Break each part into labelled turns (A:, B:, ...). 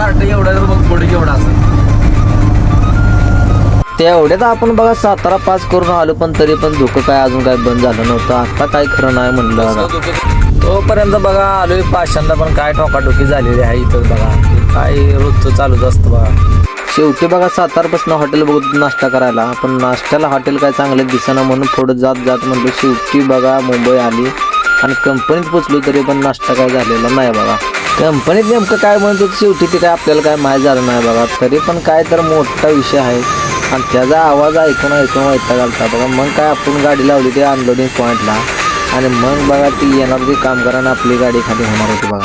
A: Cart एवढा तर पुढे केवढा असं? तेवढ्यात आपण बघा सातारा पास करून आलो पण तरी पण धुकं काय अजून काय बंद झालं नव्हतं. आता काय खरं नाही म्हणलं तोपर्यंत बघा आलो पाचशेंदा पण काय ठोकाठोकी झालेली आहे इथं बघा. काय रोजचं चालूच असतं बघा. शेवटी बघा सातारपासून हॉटेल बघत नाश्ता करायला. पण नाश्त्याला हॉटेल काय चांगलं दिसेना म्हणून थोडं जात जात म्हणजे शेवटी बघा मुंबई आली. आणि कंपनीत पोचलो तरी पण नाश्ता काय झालेला नाही बघा. कंपनीत नेमकं काय म्हणतो शेवटी ते काय आपल्याला काय माहीत झालं नाही बघा. तरी पण काय तर मोठा विषय आहे. आणि त्याचा आवाज ऐकून ऐकून वैताग घालता बघा. मग काय आपण गाडी लावली ते अनलोडिंग पॉईंटला आणि मग बघा ती येणार ती कामगारांना आपली गाडी खाली होणार होती बघा.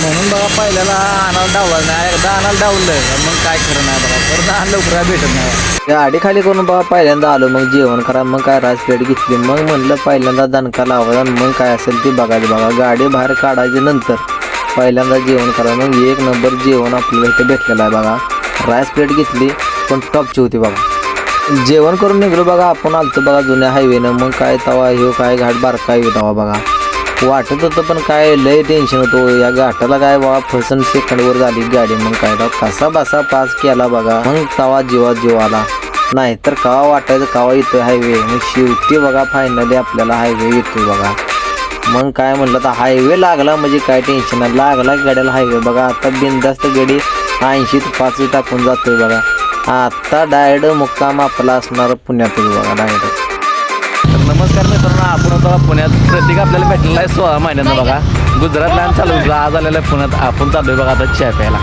A: म्हणून बघा पहिल्याला आणायला डावला नाही. एकदा आणायला डावलं. मग काय खरं नाही बघा. परत आणलं लवकर भेटत नाही. गाडी खाली करून बघा पहिल्यांदा आलो. मग जेवण करा. मग काय राज प्लेट घेतली. मग म्हणलं पहिल्यांदा दणका आणि मग काय असेल ते बघायचं बघा. गाडी बाहेर काढायची नंतर. पहिल्यांदा जेवण करा. मग एक नंबर जेवण आपल्याला इथं भेटलेलं आहे बघा. राईस प्लेट घेतली पण टॉपची होती बघा. जेवण करून निघलो बघा. आपण आलतो बघा जुन्या हायवेनं. मग काय तवा हे काय घाट बारका येऊ तवा बघा. वाटत होतं पण काय लय टेन्शन होतो. या घाटाला काय बाबा फसन सेकंडवर झाली गाडी. मग काय कसा बसा पास केला बघा. मग तवा जीवा जीवाला. नाही तर कवा वाटायचं कवा येतोय हायवे. मग शेवटी बघा फायनली आपल्याला हायवे येतोय बघा. मग काय म्हणलं तर हायवे लागला म्हणजे काय टेन्शन नाही. लागला गाड्याला हायवे बघा आता बिंदास्त गाडी ऐंशी ते पाच टाकून जातोय बघा. आता डायरेक्ट मुक्काम आपला असणार पुण्यातच बघा डायरेक्ट
B: नमस्कार मित्रांनो आपण होतो पुण्यात प्रत्येक आपल्याला भेटलेला आहे सोळा महिन्यानं बघा. गुजरातला आम्ही चालू. आज आलेला आहे पुण्यात. आपण चाललोय बघा आता चहा प्यायला.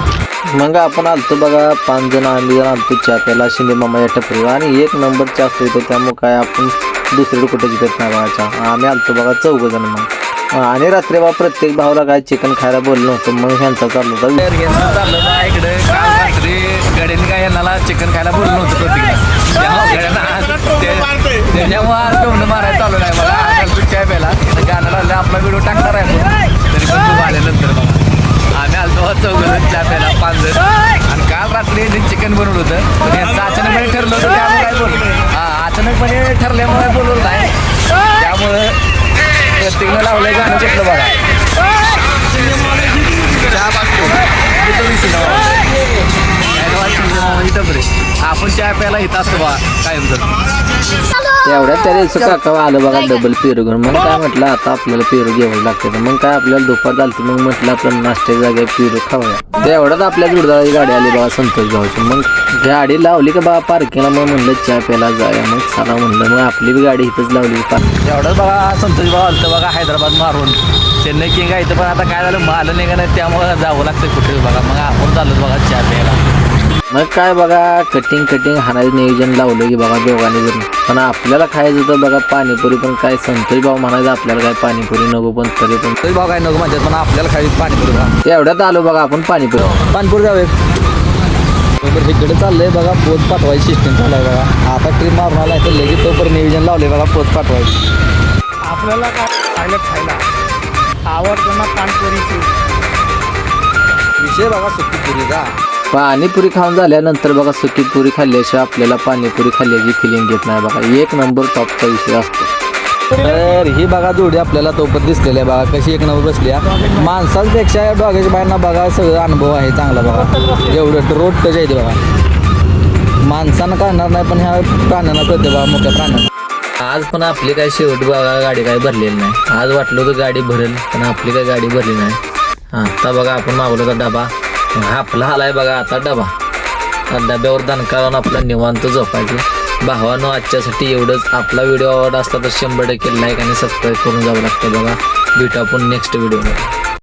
A: मग आपण आलतो बघा पाच जण आम्ही जण आलतो चहा प्यायला शिंदे मामाच्या टपरीवर. आणि एक नंबर चहा असतो त्यामुळे काय आपण दुसरीकडे कुठे जिकत नाही बघा आम्ही आलतो बघा चौघ जण मग आणि रात्री बा प्रत्येक भावाला काय चिकन खायला बोललो नव्हतं मग ह्यांचा चाललो होता
B: चाललं इकडे. रात्री काय यांना चिकन खायला बोललं होतो त्याच्यामुळे मारायला चालू नाही मला आज प्यायला. गाणं लागलं आपला व्हिडिओ टाकणार आहे तरी पण तू आल्यानंतर बघा. आम्ही आलतो चौघजण चहा प्यायला पाच आणि काल रात्री चिकन बनवलं होतं पण यांचं अचानक ठरलं होतं त्यामुळे काय बोललं अचानकपणे ठरल्यामुळे बोलवलं नाही. त्यामुळं प्रत्येकनं लावलंय गाणं घेतलं बघा. चहा पाचतो इथं बरे. आपण चहा प्यायला इथं असतो बा कायम जर
A: एवढ्या त्या दिवशी काका आलं बघा डबल पेरू घेऊन मग काय म्हटलं आता आपल्याला पेरू घ्यावं लागते मग काय आपल्याला दुपार झालती मग म्हटलं आपल्याला नाश्त्याच्या जागेवर पेरू खाऊया. तेवढ्यात आपल्या जुडदाची गाडी आली बघा संतोष भाऊची. मग गाडी लावली का बघा पार्किंगला? मग म्हणलं चहा प्यायला जाऊया मग चला म्हणलं मग आपली बी गाडी इथंच लावली. पार्किंग
B: एवढंच बघा संतोष भाऊ आलं बघा हैदराबाद मारून. चेन्नई किंग आहे इथं पण आता काय झालं माल नाही का नाही त्यामुळं जावं लागतं कुठे बघा. मग आपण चाललो बघा चहा प्यायला.
A: मग काय बघा कटिंग कटिंग हाणायचं नियोजन लावलं की बघा दोघांनी जण. पण आपल्याला खायचं होतं बघा पाणीपुरी पण काय संतोष भाऊ म्हणायचं आपल्याला काय पाणीपुरी नको पण तरी पण.
B: तरी भाऊ काय नको म्हणतात पण आपल्याला खायची पाणीपुरी बघा
A: एवढ्यात आलो बघा आपण पाणीपुरी.
B: पाणीपुरी जावे बरोबर इकडे चाललंय बघा पोत पाठवायची सिस्टीम चालू आहे बघा. आता ट्रिप मारून आला तर लगेच तोपर्यंत नियोजन लावले बघा पोत पाठवायची.
C: आपल्याला काय खायला खायला? आवडतं ना पानपुरीची
B: विषय बघा सुट्टी पुरीचा
A: पाणीपुरी खाऊन झाल्यानंतर बघा सुकी पुरी खाल्ल्याशिवाय आपल्याला पाणीपुरी खाल्ल्याची फिलिंग घेत नाही बघा. एक नंबर टॉपचा विषय असतो.
B: तर ही बघा जोडी आपल्याला तोपत दिसलेली आहे बघा. कशी एक नंबर बसली आहे. माणसांपेक्षा या डॉगेच्या बायांना बघा सगळं अनुभव आहे चांगला बघा. एवढं रोड टच आहे ते बघा. माणसांना कळणार नाही पण ह्या प्राण्यांना कळते बघा मोठ्या प्राण्यांना.
A: आज पण आपली काय शेवट बघा गाडी काय भरलेली नाही. आज वाटलं होतं गाडी भरेल पण आपली काय गाडी भरली नाही. आता बघा आपण मागवला होता डबा. हा आपला आलाय बघा आता डबा. त्या डब्यावर दणका आपलं आपला निवांत झोपायचं. भावानं आजच्यासाठी एवढंच. आपला व्हिडिओ आवडला असला तर शंभर टक्के लाईक आणि सबस्क्राईब करून जावं लागतं बघा. भेटू आपण नेक्स्ट व्हिडिओमध्ये